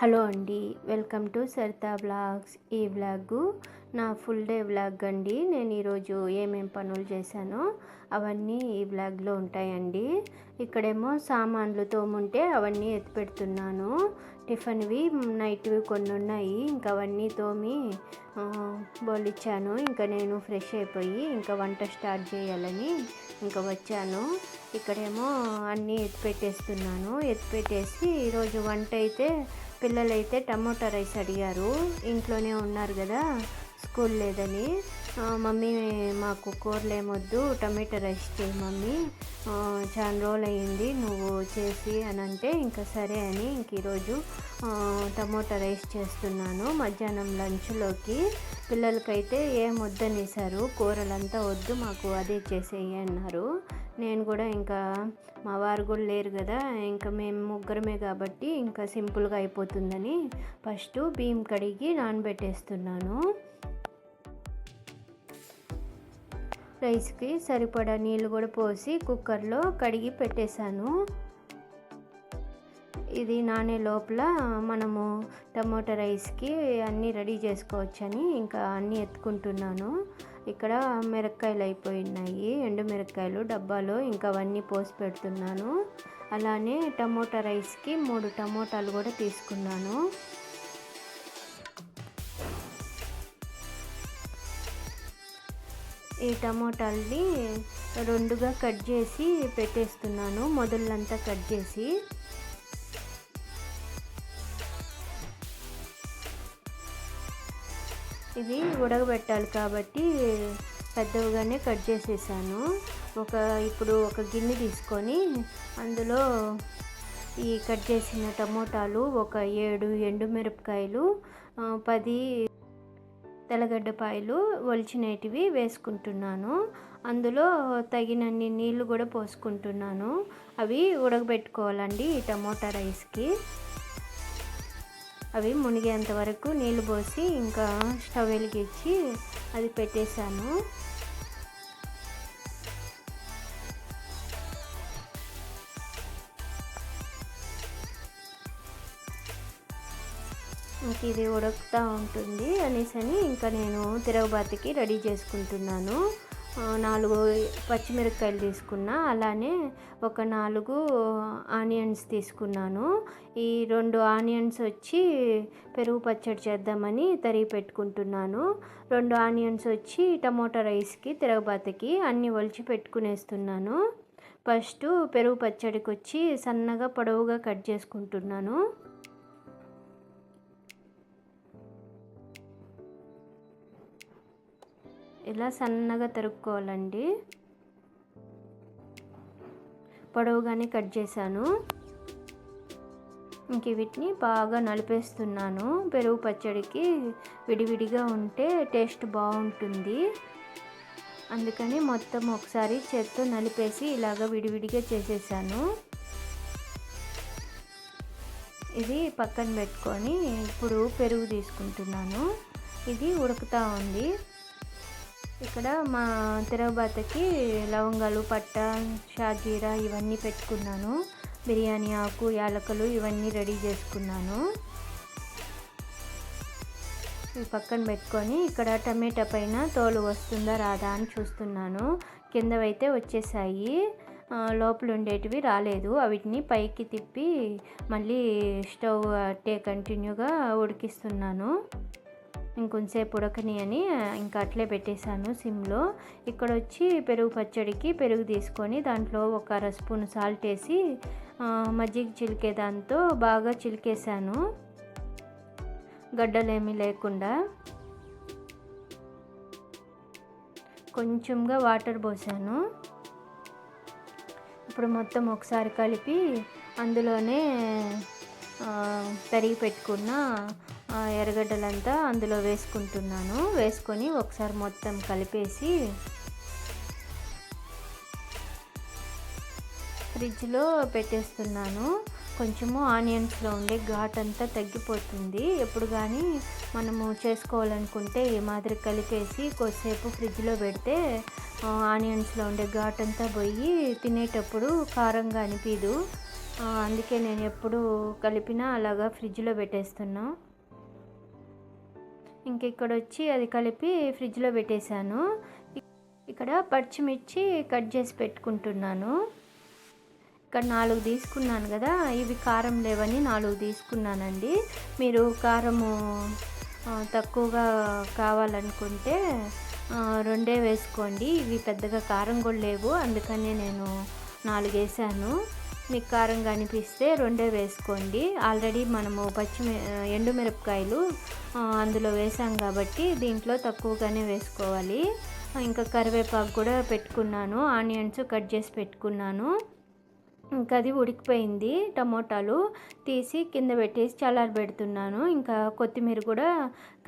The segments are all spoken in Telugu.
హలో అండి వెల్కమ్ టు సరితా వ్లాగ్స్ ఈ బ్లాగ్ నా ఫుల్ డే వ్లాగ్ అండి. నేను ఈరోజు ఏమేం పనులు చేశానో అవన్నీ ఈ వ్లాగ్లో ఉంటాయండి. ఇక్కడేమో సామాన్లు తోముంటే అవన్నీ ఎత్తి పెడుతున్నాను. టిఫిన్వి నైట్వి కొన్ని ఉన్నాయి ఇంకా అవన్నీ తోమి బోలిచ్చాను. ఇంకా నేను ఫ్రెష్ అయిపోయి ఇంకా వంట స్టార్ట్ చేయాలని ఇంకా వచ్చాను. ఇక్కడేమో అన్నీ ఎత్తి పెట్టేస్తున్నాను. ఎత్తి పెట్టేసి ఈరోజు వంట అయితే పిల్లలైతే టమోటా రైస్ అడిగారు. ఇంట్లోనే ఉన్నారు కదా. స్కూల్ లేదని. మమ్మీ మాకు కూరలు ఏమొద్దు టమాటా రైస్ చేయి మమ్మీ. చాలా రోజులు అయ్యింది నువ్వు చేసి అని అంటే ఇంకా సరే అని ఇంక ఈరోజు టమోటా రైస్ చేస్తున్నాను. మధ్యాహ్నం లంచ్లోకి పిల్లలకైతే ఏం వద్దనేసారు కూరలంతా వద్దు మాకు అదే చేసేయి అన్నారు. నేను కూడా ఇంకా మా వారు కూడా లేరు కదా ఇంకా మేము ముగ్గురమే కాబట్టి ఇంకా సింపుల్గా అయిపోతుందని ఫస్ట్ బియ్యం కడిగి నానబెట్టేస్తున్నాను. రైస్కి సరిపడా నీళ్ళు కూడా పోసి కుక్కర్లో కడిగి పెట్టేశాను. ఇది నానే లోపల మనము టమోటా రైస్కి అన్నీ రెడీ చేసుకోవచ్చని ఇంకా అన్నీ ఎత్తుకుంటున్నాను. ఇక్కడ మిరక్కాయలు అయిపోయినాయి ఎండు మిరపకాయలు డబ్బాలో ఇంకా అవన్నీ పోసి పెడుతున్నాను. అలానే టమోటా రైస్కి మూడు టమోటాలు కూడా తీసుకున్నాను. ఈ టమోటాల్ని రెండుగా కట్ చేసి పెట్టేస్తున్నాను మొదలంతా కట్ చేసి. ఇది ఉడకబెట్టాలి కాబట్టి పెద్దవిగానే కట్ చేసేసాను. ఒక ఇప్పుడు ఒక గిన్నె తీసుకొని అందులో ఈ కట్ చేసిన టమోటాలు ఒక ఏడు ఎండుమిరపకాయలు పది తెల్లగడ్డపాయలు ఒలిచినటివి వేసుకుంటున్నాను. అందులో తగినన్ని నీళ్ళు కూడా పోసుకుంటున్నాను. అవి ఉడకబెట్టుకోవాలండి ఈ టమోటా రైస్కి. అవి మునిగేంత వరకు నీళ్ళు పోసి ఇంకా స్టవ్ వెలిగించి అది పెట్టేశాను. నాకు ఇది ఉడుకుతూ ఉంటుంది అనేసని ఇంకా నేను తిరగబాతికి రెడీ చేసుకుంటున్నాను. నాలుగు పచ్చిమిరపకాయలు తీసుకున్నా అలానే ఒక నాలుగు ఆనియన్స్ తీసుకున్నాను. ఈ రెండు ఆనియన్స్ వచ్చి పెరుగు పచ్చడి చేద్దామని తరిగి పెట్టుకుంటున్నాను. రెండు ఆనియన్స్ వచ్చి టమోటా రైస్కి తిరగబాతకి అన్నీ ఒలిచి పెట్టుకునేస్తున్నాను. ఫస్ట్ పెరుగు పచ్చడికి వచ్చి సన్నగా పొడవుగా కట్ చేసుకుంటున్నాను. ఇలా సన్నగా తరుక్కోవాలండి? పొడవుగానే కట్ చేశాను. ఇంక వీటిని బాగా నలిపేస్తున్నాను. పెరుగు పచ్చడికి విడివిడిగా ఉంటే టేస్ట్ బాగుంటుంది. అందుకని మొత్తం ఒకసారి చేత్తో నలిపేసి ఇలాగ విడివిడిగా చేసేసాను. ఇది పక్కన పెట్టుకొని ఇప్పుడు పెరుగు తీసుకుంటున్నాను. ఇది ఉడుకుతూ ఉంది. ఇక్కడ మా తిరగబాతకి లవంగాలు పట్ట షాజీరా ఇవన్నీ పెట్టుకున్నాను. బిర్యానీ ఆకు యాలకులు ఇవన్నీ రెడీ చేసుకున్నాను. ఇవి పక్కన పెట్టుకొని ఇక్కడ టమాటా పైన తోలు వస్తుందా రాదా అని చూస్తున్నాను. కిందవైతే వచ్చేసాయి. లోపల ఉండేటివి రాలేదు. వీటిని పైకి తిప్పి మళ్ళీ స్టవ్ అట్టే కంటిన్యూగా ఉడికిస్తున్నాను. ఇంకొంచెంసేపు ఉడకని అని ఇంకా అట్లే పెట్టేశాను సిమ్లో. ఇక్కడ వచ్చి పెరుగు పచ్చడికి పెరుగు తీసుకొని దాంట్లో ఒక అర స్పూన్ సాల్ట్ వేసి మజ్జిగ చిలికే దాంతో బాగా చిలికేసాను గడ్డలేమీ లేకుండా. కొంచెంగా వాటర్ పోసాను. ఇప్పుడు మొత్తం ఒకసారి కలిపి అందులోనే పెరిగి తరిగి పెట్టుకున్న ఎర్రగడ్డలంతా అందులో వేసుకుంటున్నాను. వేసుకొని ఒకసారి మొత్తం కలిపేసి ఫ్రిడ్జ్లో పెట్టేస్తున్నాను. కొంచెము ఆనియన్స్లో ఉండే ఘాట్ అంతా తగ్గిపోతుంది. ఎప్పుడు కానీ మనము చేసుకోవాలనుకుంటే ఈ మాదిరి కలిపేసి కొద్దిసేపు ఫ్రిడ్జ్లో పెడితే ఆనియన్స్లో ఉండే ఘాట్ అంతా పోయి తినేటప్పుడు కారంగా అనిపించదు అందుకే నేను ఎప్పుడు కలిపినా అలాగా ఫ్రిడ్జ్లో పెట్టేస్తున్నాను ఇంక ఇక్కడ వచ్చి అది కలిపి ఫ్రిడ్జ్లో పెట్టేశాను. ఇక్కడ పచ్చిమిర్చి కట్ చేసి పెట్టుకుంటున్నాను. ఇక్కడ నాలుగు తీసుకున్నాను కదా ఇవి కారం లేవని నాలుగు తీసుకున్నానండి. మీరు కారము తక్కువగా కావాలనుకుంటే రెండే వేసుకోండి. ఇవి పెద్దగా కారం కూడా లేవు అందుకని నేను నాలుగు వేసాను మీకు కారంగా అనిపిస్తే రెండే వేసుకోండి. ఆల్రెడీ మనము పచ్చి ఎండుమిరపకాయలు అందులో వేసాం కాబట్టి దీంట్లో తక్కువగానే వేసుకోవాలి. ఇంకా కరివేపాకు కూడా పెట్టుకున్నాను. ఆనియన్స్ కట్ చేసి పెట్టుకున్నాను. ఇంకా అది ఉడికిపోయింది. టమోటాలు తీసి కింద పెట్టేసి చల్లారి పెడుతున్నాను. ఇంకా కొత్తిమీర కూడా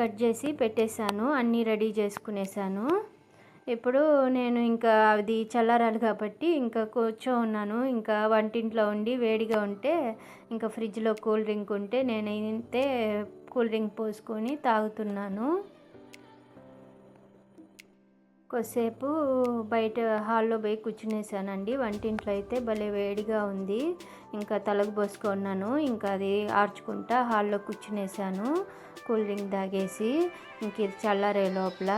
కట్ చేసి పెట్టేశాను. అన్నీ రెడీ చేసుకునేసాను ఇప్పుడు నేను ఇంకా అది చల్లారాలి కాబట్టి ఇంకా కూర్చో ఉన్నాను. ఇంకా వంటింట్లో ఉండి వేడిగా ఉంటే ఇంకా ఫ్రిడ్జ్లో కూల్ డ్రింక్ ఉంటే నేనైతే కూల్ డ్రింక్ పోసుకొని తాగుతున్నాను. కొద్దిసేపు బయట హాల్లో పోయి కూర్చునేసానండి. వంటింట్లో అయితే భలే వేడిగా ఉంది. ఇంకా తలకు పోసుకున్నాను ఇంకా అది ఆర్చుకుంటా హాల్లో కూర్చునేసాను. కూల్ డ్రింక్ తాగేసి ఇంక ఇది చల్లారే లోపల.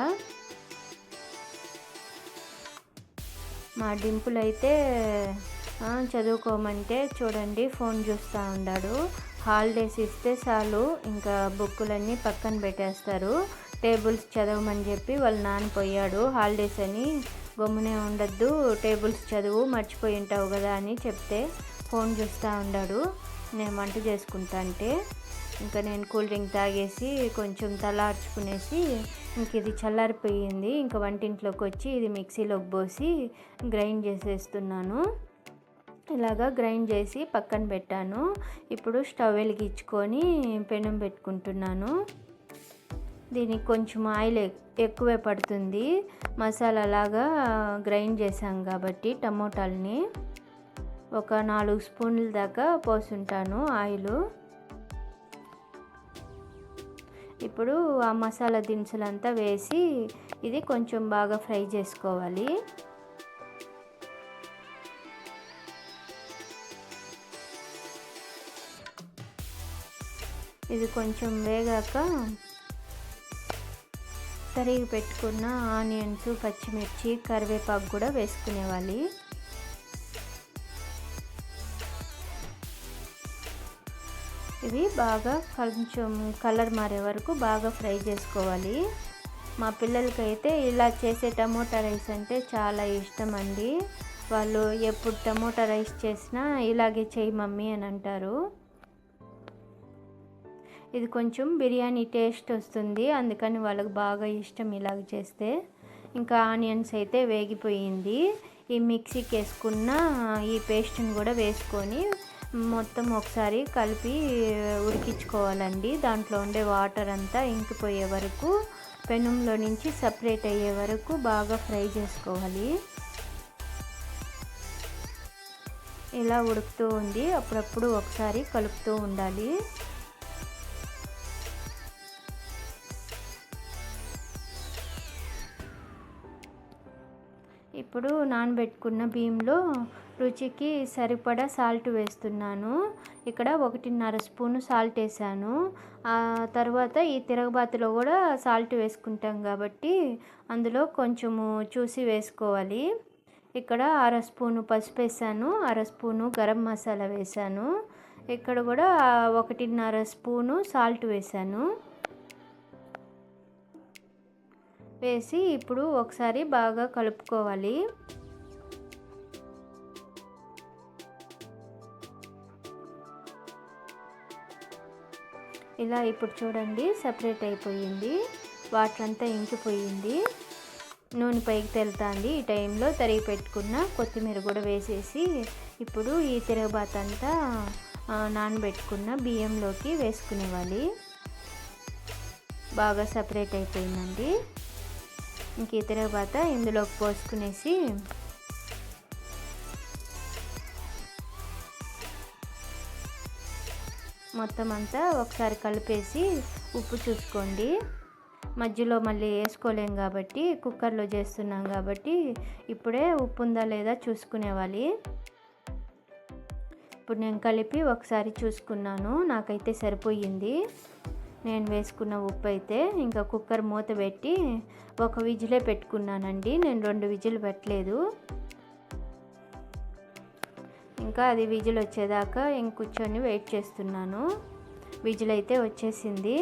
మా డింపుల్ అయితే చదువుకోమంటే చూడండి ఫోన్ చూస్తూ ఉన్నాడు హాలిడేస్ ఇస్తే చాలు ఇంకా బుక్కులన్నీ పక్కన పెట్టేస్తారు. టేబుల్స్ చదవమని చెప్పి వాళ్ళ నాన్న పోయాడు. హాలిడేస్ అని గమ్మునే ఉండద్దు టేబుల్స్ చదువు మర్చిపోయి ఉంటావు కదా అని చెప్తే ఫోన్ చూస్తూ ఉన్నాడు నేను వంట చేసుకుంటా అంటే ఇంకా నేను కూల్ డ్రింక్ తాగేసి కొంచెం తలార్చుకునేసి ఇంక ఇది చల్లారిపోయింది. ఇంకా వంటింట్లోకి వచ్చి ఇది మిక్సీలోకి పోసి గ్రైండ్ చేసేస్తున్నాను. ఇలాగా గ్రైండ్ చేసి పక్కన పెట్టాను. ఇప్పుడు స్టవ్ వెలిగించుకొని పెనం పెట్టుకుంటున్నాను. దీనికి కొంచెం ఆయిల్ ఎక్కువే పడుతుంది. మసాలా లాగా గ్రైండ్ చేసాం కాబట్టి టమోటాలని. ఒక నాలుగు స్పూన్ల దాకా పోసుంటాను ఆయిల్. ఇప్పుడు ఆ మసాలా దినుసులంతా వేసి ఇది కొంచెం బాగా ఫ్రై చేసుకోవాలి. ఇది కొంచెం వేగాక తరిగి పెట్టుకున్న ఆనియన్స్ పచ్చిమిర్చి కరివేపాకు కూడా వేసుకునేవాలి. ఇవి బాగా కొంచెం కలర్ మారే వరకు బాగా ఫ్రై చేసుకోవాలి. మా పిల్లలకైతే ఇలా చేసే టమోటా రైస్ అంటే చాలా ఇష్టం అండి. వాళ్ళు ఎప్పుడు టమోటా రైస్ చేసినా ఇలాగే చేయి మమ్మీ అని అంటారు. ఇది కొంచెం బిర్యానీ టేస్ట్ వస్తుంది అందుకని వాళ్ళకి బాగా ఇష్టం ఇలాగ చేస్తే. ఇంకా ఆనియన్స్ అయితే వేగిపోయింది. ఈ మిక్సీకి వేసుకున్న ఈ పేస్ట్ని కూడా వేసుకొని మొత్తం ఒకసారి కలిపి ఉడికించుకోవాలండి. దాంట్లో ఉండే వాటర్ అంతా ఇంకిపోయే వరకు పెనంలో నుంచి సపరేట్ అయ్యే వరకు బాగా ఫ్రై చేసుకోవాలి. ఇలా ఉడుకుతూ ఉంది. అప్పుడప్పుడు ఒకసారి కలుపుతూ ఉండాలి. ఇప్పుడు నానబెట్టుకున్న బియ్యంలో రుచికి సరిపడా సాల్ట్ వేస్తున్నాను. ఇక్కడ ఒకటిన్నర స్పూను సాల్ట్ వేసాను. తర్వాత ఈ తిరగబాతులో కూడా సాల్ట్ వేసుకుంటాం కాబట్టి అందులో కొంచెము చూసి వేసుకోవాలి. ఇక్కడ అర స్పూను పసుపు వేసాను. అర స్పూను గరం మసాలా వేసాను. ఇక్కడ కూడా ఒకటిన్నర స్పూను సాల్ట్ వేసాను. వేసి ఇప్పుడు ఒకసారి బాగా కలుపుకోవాలి. ఇలా ఇప్పుడు చూడండి సపరేట్ అయిపోయింది. వాటర్ అంతా ఇంకిపోయింది. నూనె పైకి తెలుతుంది. ఈ టైంలో తరిగి పెట్టుకున్న కొత్తిమీర కూడా వేసేసి ఇప్పుడు ఈ తిరగబాత్ అంతా నానబెట్టుకున్న బియ్యంలోకి వేసుకునేవాలి. బాగా సపరేట్ అయిపోయిందండి. ఇంక ఈ తిరగబాత ఇందులోకి పోసుకునేసి మొత్తం అంతా ఒకసారి కలిపేసి ఉప్పు చూసుకోండి. మధ్యలో మళ్ళీ వేసుకోలేం కాబట్టి కుక్కర్లో చేస్తున్నాం కాబట్టి ఇప్పుడే ఉప్పు ఉందా లేదా చూసుకునేవాలి ఇప్పుడు నేను కలిపి ఒకసారి చూసుకున్నాను నాకైతే సరిపోయింది. నేను వేసుకున్న ఉప్పు అయితే ఇంకా కుక్కర్ మూత పెట్టి ఒక విజిలే పెట్టుకున్నానండి. నేను రెండు విజిల్ పెట్టలేదు. ఇంకా అది విజిల్ వచ్చేదాకా ఇంక కూర్చొని వెయిట్ చేస్తున్నాను. విజిల్ అయితే వచ్చేసింది.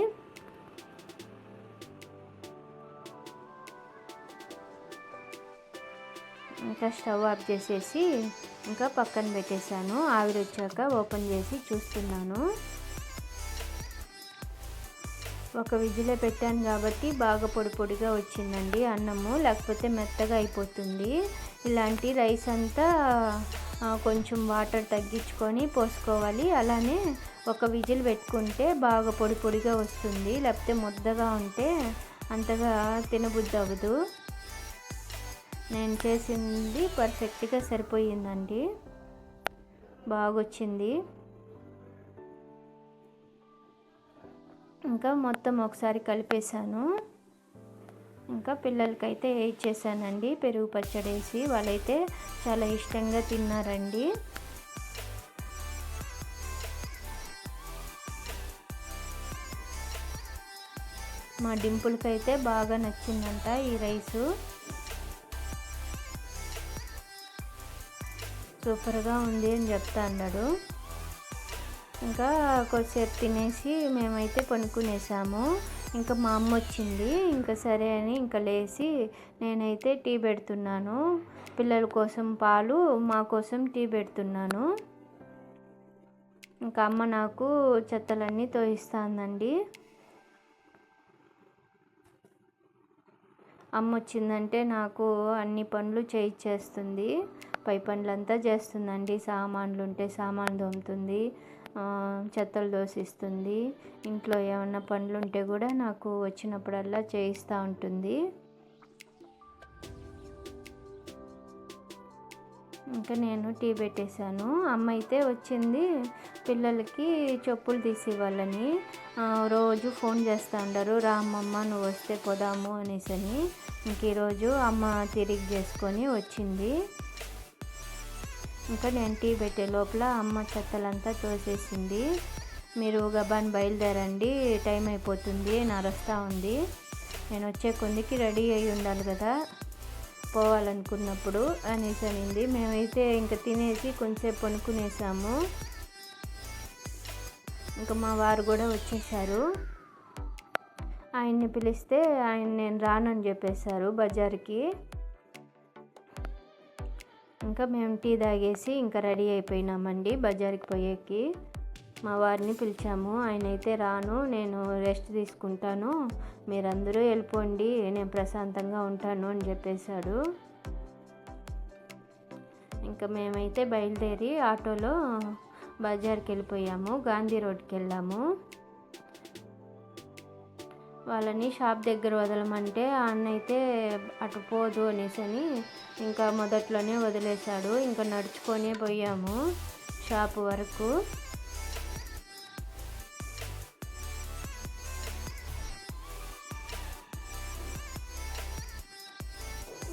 ఇంకా స్టవ్ ఆఫ్ చేసేసి ఇంకా పక్కన పెట్టేశాను. ఆవిరి వచ్చాక ఓపెన్ చేసి చూస్తున్నాను. ఒక విజిలే పెట్టాను కాబట్టి బాగా పొడి పొడిగా వచ్చిందండి అన్నము లేకపోతే మెత్తగా అయిపోతుంది. ఇలాంటి రైస్ అంతా కొంచెం వాటర్ తగ్గించుకొని పోసుకోవాలి. అలానే ఒక విజిల్ పెట్టుకుంటే బాగా పొడి పొడిగా వస్తుంది. లేకపోతే ముద్దగా ఉంటే అంతగా తినబుద్ధి అవ్వదు నేను చేసింది పర్ఫెక్ట్గా సరిపోయిందండి. బాగొచ్చింది. ఇంకా మొత్తం ఒకసారి కలిపేశాను. ఇంకా పిల్లలకైతే ఇచ్చేసానండి. పెరుగు పచ్చడి వేసి వాళ్ళైతే చాలా ఇష్టంగా తిన్నారండి. మా డింపుల్కి అయితే బాగా నచ్చిందంట ఈ రైసు. సూపర్గా ఉంది అని చెప్తా అన్నాడు. ఇంకా కొద్దిసేపు తినేసి మేమైతే పనుకునేసాము. ఇంకా మా అమ్మ వచ్చింది. ఇంకా సరే అని ఇంకా లేచి నేనైతే టీ పెడుతున్నాను. పిల్లల కోసం పాలు మా కోసం టీ పెడుతున్నాను. ఇంకా అమ్మ నాకు చెత్తలన్నీ తోయిస్తుందండి. అమ్మ వచ్చిందంటే నాకు అన్ని పనులు చేయించేస్తుంది పై పనులంతా చేస్తుందండి. సామాన్లు ఉంటే సామాన్లు దొమ్ముతుంది. చెత్తలు దోసిస్తుంది. ఇంట్లో ఏమన్నా పనులు ఉంటే కూడా నాకు వచ్చినప్పుడల్లా చేయిస్తూ ఉంటుంది. ఇంకా నేను టీ పెట్టేశాను. అమ్మ అయితే వచ్చింది. పిల్లలకి చెప్పులు తీసి ఇవ్వాలని రోజు ఫోన్ చేస్తూ ఉండరు. రా నువ్వు వస్తే పోదాము అనేసి అని ఇంక ఈరోజు అమ్మ తిరిగి చేసుకొని వచ్చింది. ఇంకా నేను టీ పెట్టే లోపల అమ్మ చెత్తలంతా తోసేసింది. మీరు గబాన్ బయలుదేరండి. టైం అయిపోతుంది. నరుస్తూ ఉంది. నేను వచ్చే కొందికి రెడీ అయి ఉండాలి కదా. పోవాలనుకున్నప్పుడు అనేసి అనింది. మేమైతే ఇంకా తినేసి కొంచెంసేపు పనుకునేసాము. ఇంకా మా వారు కూడా వచ్చేసారు ఆయన్ని పిలిస్తే ఆయన నేను రానని చెప్పేశారు బజార్కి. ఇంకా మేము టీ తాగేసి ఇంకా రెడీ అయిపోయినామండి బజార్కి పోయేకి. మా వారిని పిలిచాము. ఆయన అయితే రాను నేను రెస్ట్ తీసుకుంటాను. మీరందరూ వెళ్ళిపోండి నేను ప్రశాంతంగా ఉంటాను అని చెప్పేశాడు. ఇంకా మేమైతే బయలుదేరి ఆటోలో బజార్కి వెళ్ళిపోయాము గాంధీ రోడ్కి వెళ్ళాము. వాళ్ళని షాప్ దగ్గర వదలమంటే అన్నైతే అయితే అటు పోదు అనేసి అని ఇంకా మొదట్లోనే వదిలేశాడు. ఇంకా నడుచుకొని పోయాము షాప్ వరకు.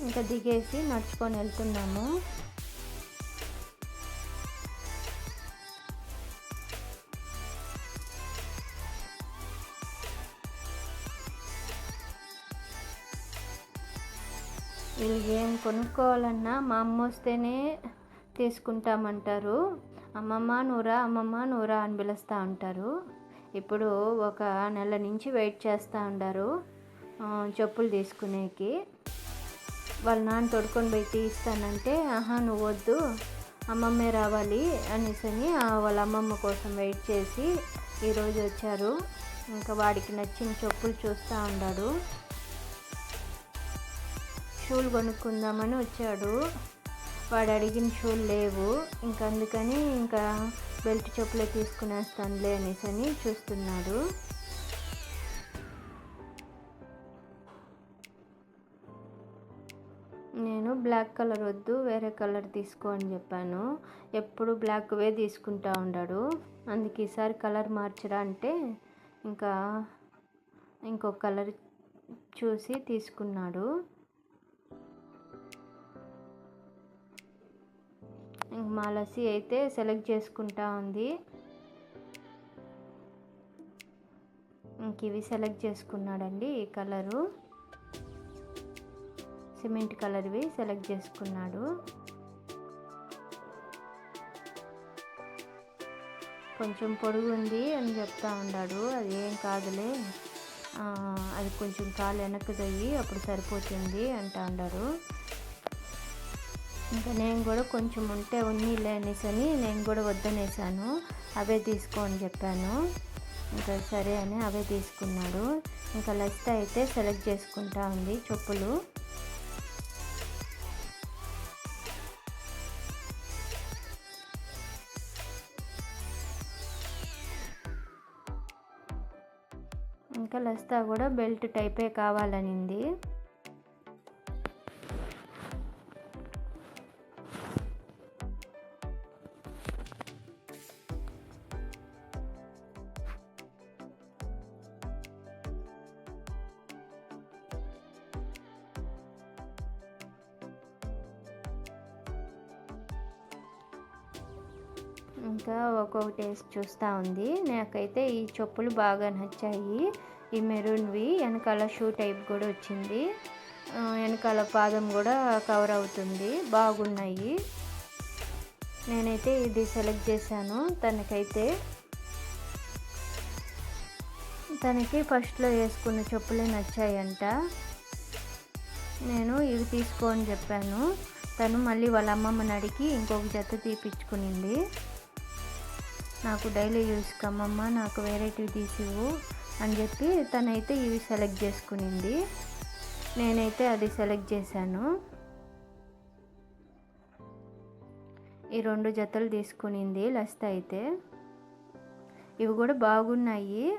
ఇంకా దిగేసి నడుచుకొని వెళ్తున్నాము. వీళ్ళు ఏం కొనుక్కోవాలన్నా మా అమ్మ వస్తేనే తీసుకుంటామంటారు. అమ్మమ్మ నూరా అమ్మమ్మ నూరా అని పిలుస్తూ ఉంటారు. ఇప్పుడు ఒక నెల నుంచి వెయిట్ చేస్తూ ఉండారు. చెప్పులు తీసుకునేకి. వాళ్ళ నాన్న తొడుకొని పోయి తీస్తానంటే ఆహా నువ్వు వద్దు అమ్మమ్మే రావాలి అనేసి వాళ్ళ అమ్మమ్మ కోసం వెయిట్ చేసి ఈరోజు వచ్చారు. ఇంకా వాడికి నచ్చిన చెప్పులు చూస్తూ ఉన్నాడు షూలు కొనుక్కుందామని వచ్చాడు. వాడు అడిగిన షూలు లేవు. ఇంకా అందుకని ఇంకా బెల్ట్ చెప్పులే తీసుకునేస్తానులే అనేసి అని చూస్తున్నాడు. నేను బ్లాక్ కలర్ వద్దు వేరే కలర్ తీసుకో అని చెప్పాను. ఎప్పుడు బ్లాక్వే తీసుకుంటా ఉన్నాడు అందుకే ఈసారి కలర్ మార్చరా అంటే ఇంకా ఇంకో కలర్ చూసి తీసుకున్నాడు. మా లస్సీ అయితే సెలెక్ట్ చేసుకుంటా ఉంది. ఇంక ఇవి సెలెక్ట్ చేసుకున్నాడండి ఈ కలరు. సిమెంట్ కలర్వి సెలెక్ట్ చేసుకున్నాడు. కొంచెం పొడుగు ఉంది అని చెప్తా ఉన్నాడు. అది ఏం కాదులే. అది కొంచెం కాలు వెనక్కి తొయ్యి అప్పుడు సరిపోతుంది అంటా ఉన్నాడు. ఇంకా నేను కూడా కొంచెం ఉంటే ఉన్నీలే అనేసని నేను కూడా వద్దనేసాను. అవే తీసుకో అని చెప్పాను. ఇంకా సరే అని అవే తీసుకున్నాడు. ఇంకా లస్త అయితే సెలెక్ట్ చేసుకుంటా ఉంది చెప్పులు. ఇంకా లస్తా కూడా బెల్ట్ టైపే కావాలనింది. ఇంకొకటి వేసి చూస్తూ ఉంది. నాకైతే ఈ చెప్పులు బాగా నచ్చాయి. ఈ మెరూన్వి వెనకాల షూ టైప్ కూడా వచ్చింది. వెనకాల పాదం కూడా కవర్ అవుతుంది. బాగున్నాయి. నేనైతే ఇది సెలెక్ట్ చేశాను. తనకైతే తనకి ఫస్ట్లో వేసుకున్న చెప్పులే నచ్చాయంట. నేను ఇవి తీసుకో అని చెప్పాను. తను మళ్ళీ వాళ్ళ అమ్మమ్మని అడిగి ఇంకొక జత తీపిచ్చుకునింది. నాకు డైలీ యూస్ కమ్మమ్మ నాకు వెరైటీ తీసివు అని చెప్పి తనైతే ఇవి సెలెక్ట్ చేసుకునింది. నేనైతే అది సెలెక్ట్ చేశాను. ఈ రెండు జతలు తీసుకునింది లస్త అయితే. ఇవి కూడా బాగున్నాయి.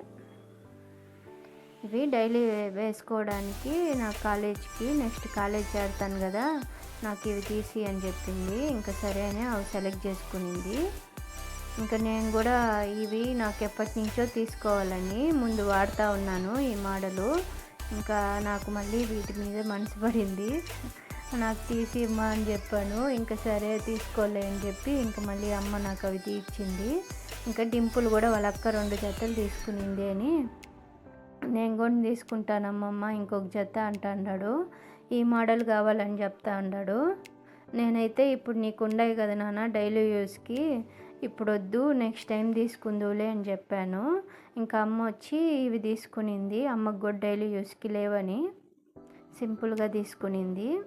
ఇవి డైలీ వేసుకోవడానికి నా కాలేజ్కి నెక్స్ట్ కాలేజ్ చేరుతాను కదా నాకు ఇవి తీసి అని చెప్పింది. ఇంకా సరే అని అవి సెలెక్ట్ చేసుకునింది. ఇంకా నేను కూడా ఇవి నాకు ఎప్పటి నుంచో తీసుకోవాలని ముందు వాడుతూ ఉన్నాను ఈ మోడలు. ఇంకా నాకు మళ్ళీ వీటి మీద మనసు పడింది. నాకు తీసి ఇమ్మా అని చెప్పాను. ఇంకా సరే తీసుకోలే అని చెప్పి ఇంకా మళ్ళీ అమ్మ నాకు అవి తీర్చింది. ఇంకా డింపుల్ కూడా వాళ్ళ అక్క రెండు జతలు తీసుకునింది అని. నేను కూడా తీసుకుంటానమ్మమ్మ ఇంకొక జత అంటాడు ఈ మోడల్ కావాలని చెప్తా అన్నాడు నేనైతే ఇప్పుడు నీకు ఉండవు కదా నాన్న డైలీ యూస్కి. ఇప్పుడు వద్దు నెక్స్ట్ టైం తీసుకుందులే అని చెప్పాను. ఇంకా అమ్మ వచ్చి ఇవి తీసుకునింది. అమ్మకు కూడా డైలీ యూస్కి లేవని సింపుల్గా తీసుకునింది.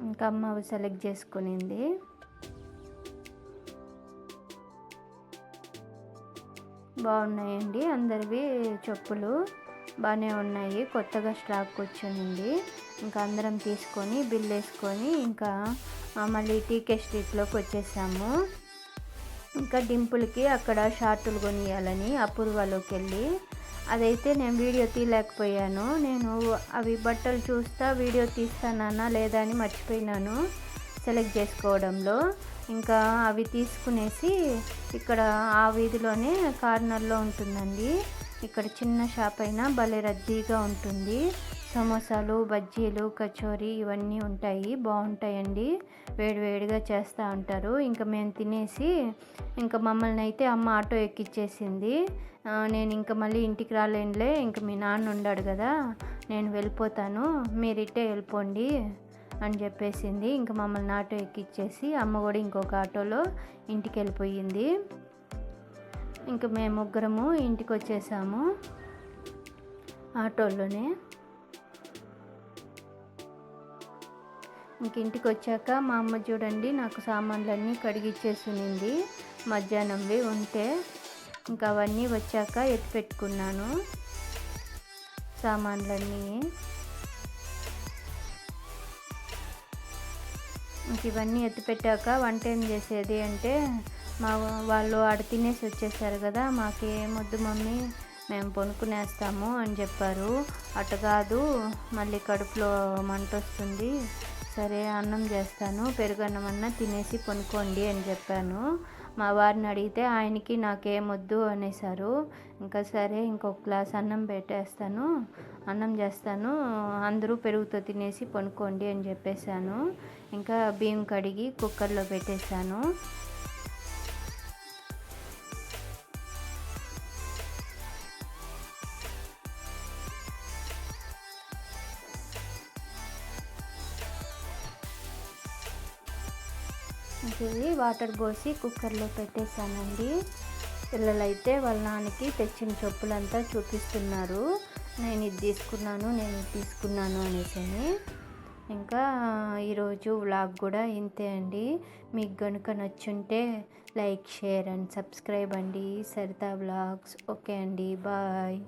ఇంకా అమ్మ అవి సెలెక్ట్ చేసుకునింది. బాగున్నాయండి అందరివి చెప్పులు. బాగానే ఉన్నాయి. కొత్తగా స్టాక్ వచ్చింది ఇంకా అందరం తీసుకొని బిల్ వేసుకొని ఇంకా మళ్ళీ టీకే స్ట్రీట్లోకి వచ్చేసాము. ఇంకా డింపుల్కి అక్కడ షార్టులు కొనియాలని అపూర్వలోకి వెళ్ళి అదైతే నేను వీడియో తీయలేకపోయాను. నేను అవి బట్టలు చూస్తా వీడియో తీస్తానన్నా లేదా అని మర్చిపోయినాను సెలెక్ట్ చేసుకోవడంలో. ఇంకా అవి తీసుకునేసి ఇక్కడ ఆ వీధిలోనే కార్నర్లో ఉంటుందండి. ఇక్కడ చిన్న షాప్ అయినా భలే రద్దీగా ఉంటుంది. సమోసాలు బజ్జీలు కచోరీ ఇవన్నీ ఉంటాయి. బాగుంటాయండి. వేడివేడిగా చేస్తూ ఉంటారు. ఇంకా మేము తినేసి ఇంకా మమ్మల్ని అయితే అమ్మ ఆటో ఎక్కిచ్చేసింది. నేను ఇంకా మళ్ళీ ఇంటికి రాలేనులే. ఇంకా మీ నాన్న ఉన్నాడు కదా. నేను వెళ్ళిపోతాను. మీరు ఇట్టే వెళ్ళిపోండి అని చెప్పేసింది. ఇంకా మమ్మల్ని ఆటో ఎక్కిచ్చేసి అమ్మ కూడా ఇంకొక ఆటోలో ఇంటికి వెళ్ళిపోయింది. ఇంక మేము ముగ్గురము ఇంటికి వచ్చేసాము ఆటోలోనే ఇంక ఇంటికి వచ్చాక మా అమ్మ చూడండి నాకు సామాన్లన్నీ కడిగిచ్చేసింది మధ్యాహ్నంవి ఉంటే ఇంకా అవన్నీ వచ్చాక ఎత్తి పెట్టుకున్నాను. సామాన్లన్నీ. ఇంక ఇవన్నీ ఎత్తి పెట్టాక వంట ఏం చేసేది అంటే మా వాళ్ళు ఆడ తినేసి వచ్చేసారు కదా మాకేమొద్దు మమ్మీ మేము పొనుకునేస్తాము అని చెప్పారు. అటు కాదు మళ్ళీ కడుపులో మంట వస్తుంది. సరే అన్నం చేస్తాను పెరుగన్నం అన్న తినేసి పొనుకోండి అని చెప్పాను. మా వారిని అడిగితే ఆయనకి నాకేమొద్దు అనేసారు ఇంకా సరే ఇంకొక గ్లాస్ అన్నం పెట్టేస్తాను అన్నం చేస్తాను అందరూ పెరుగుతో తినేసి కొనుక్కోండి అని చెప్పేశాను. ఇంకా బియ్యం కడిగి కుక్కర్లో పెట్టేశాను. ఇది వాటర్ పోసి కుక్కర్లో పెట్టేశానండి. పిల్లలైతే వాళ్ళ నాన్నకి తెచ్చిన చెప్పులంతా చూపిస్తున్నారు. నేను ఇది తీసుకున్నాను నేను ఇది తీసుకున్నాను అనేసి ఇంకా ఈరోజు వ్లాగ్ కూడా ఇంతే అండి. మీకు కనుక నచ్చుంటే లైక్ షేర్ అండ్ సబ్స్క్రైబ్ అండి. సరితా వ్లాగ్స్. ఓకే అండి. బాయ్.